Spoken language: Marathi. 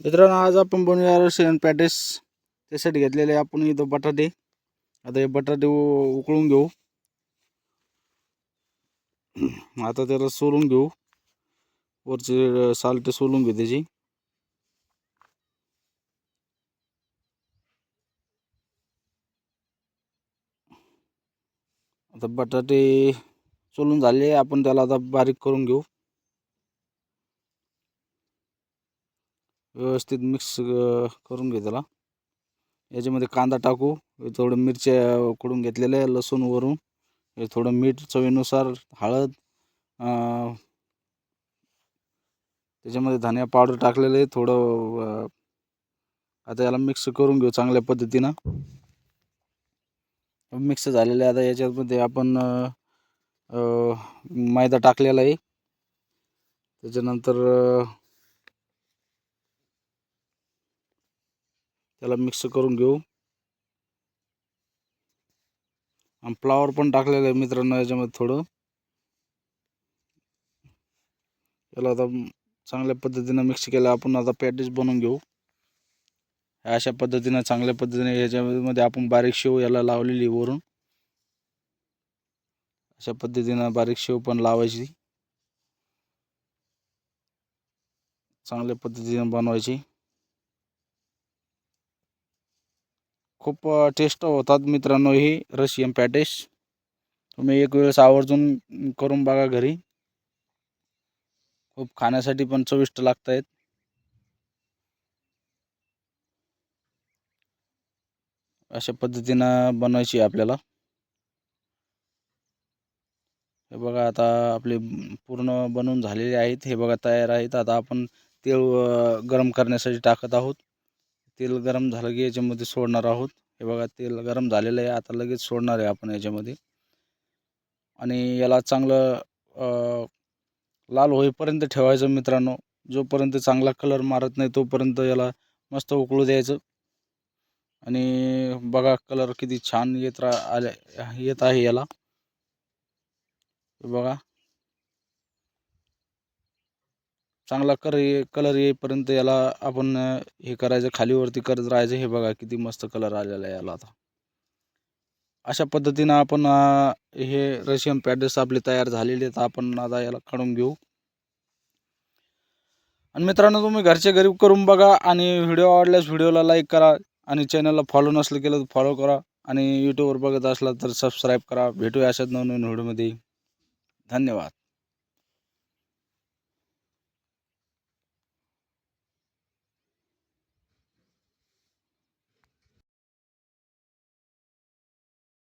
मित्रांनो आज आपण बनवूया रशियन पॅटेस. त्यासाठी घेतलेले आपण इथं बटाटे. आता हे बटाटे उ- उकळून घेऊ. आता त्याला सोलून घेऊ. वरचे साल्ट सोलून घेऊ त्याची. आता बटाटे सोलून झाले. आपण त्याला आता बारीक करून घेऊ. व्यवस्थित मिक्स करून घेऊ त्याला. याच्यामध्ये कांदा टाकू थोडं मिरच्या उकडून घेतलेल्या आहे लसूण वरून. हे थोडं मीठ चवीनुसार हळद त्याच्यामध्ये धनिया पावडर टाकलेलं आहे थोडं आता याला मिक्स करून घेऊ चांगल्या पद्धतीनं. मिक्स झालेलं आहे आता याच्यामध्ये आपण मैदा टाकलेला आहे. त्याच्यानंतर त्याला मिक्स करून घेऊ. आणि फ्लावर पण टाकलेलं आहे मित्रांनो याच्यामध्ये थोडं. याला आता चांगल्या पद्धतीनं मिक्स केलं आपण आता पॅटीस बनवून घेऊ. अशा पद्धतीनं चांगल्या पद्धतीने याच्यामध्ये आपण बारीक शेव याला लावलेली वरून. अशा पद्धतीनं बारीक शेव पण लावायची. चांगल्या पद्धतीनं बनवायची. खूप टेस्ट होतात मित्रांनो ही रशियन पॅटेस तुम्ही एक वेळेस आवर्जून करून बघा घरी. खूप खाण्यासाठी पण चविष्ट लागत आहेत अशा पद्धतीनं बनवायची आहे आपल्याला. हे बघा आता आपले पूर्ण बनवून झालेले आहेत. हे बघा तयार आहेत. आता आपण तेल गरम करण्यासाठी टाकत आहोत. तेल गरम झालं की याच्यामध्ये सोडणार आहोत. हे बघा तेल गरम झालेलं आहे. आता लगेच सोडणार आहे आपण याच्यामध्ये. आणि याला चांगलं लाल होईपर्यंत ठेवायचं मित्रांनो. जोपर्यंत चांगला कलर मारत नाही तोपर्यंत याला मस्त उकळू द्यायचं. आणि बघा कलर किती छान येत रा आले येत आहे याला. बघा. चांगला कर कलर येईपर्यंत याला आपण हे करायचं खालीवरती करत राहायचं. हे बघा किती मस्त कलर आलेला आहे याला आता. अशा पद्धतीनं आपण हे रशियन पॅडेस आपले तयार झालेले आहेत. आपण आता याला काढून घेऊ. आणि मित्रांनो तुम्ही घरचे गरीब करून बघा आणि व्हिडिओ आवडल्यास व्हिडिओला लाईक करा आणि चॅनलला फॉलो नसलं केलं तर फॉलो करा आणि यूट्यूबवर बघत असला तर सबस्क्राईब करा. भेटूया अशाच नवनवीन व्हिडिओमध्ये. धन्यवाद.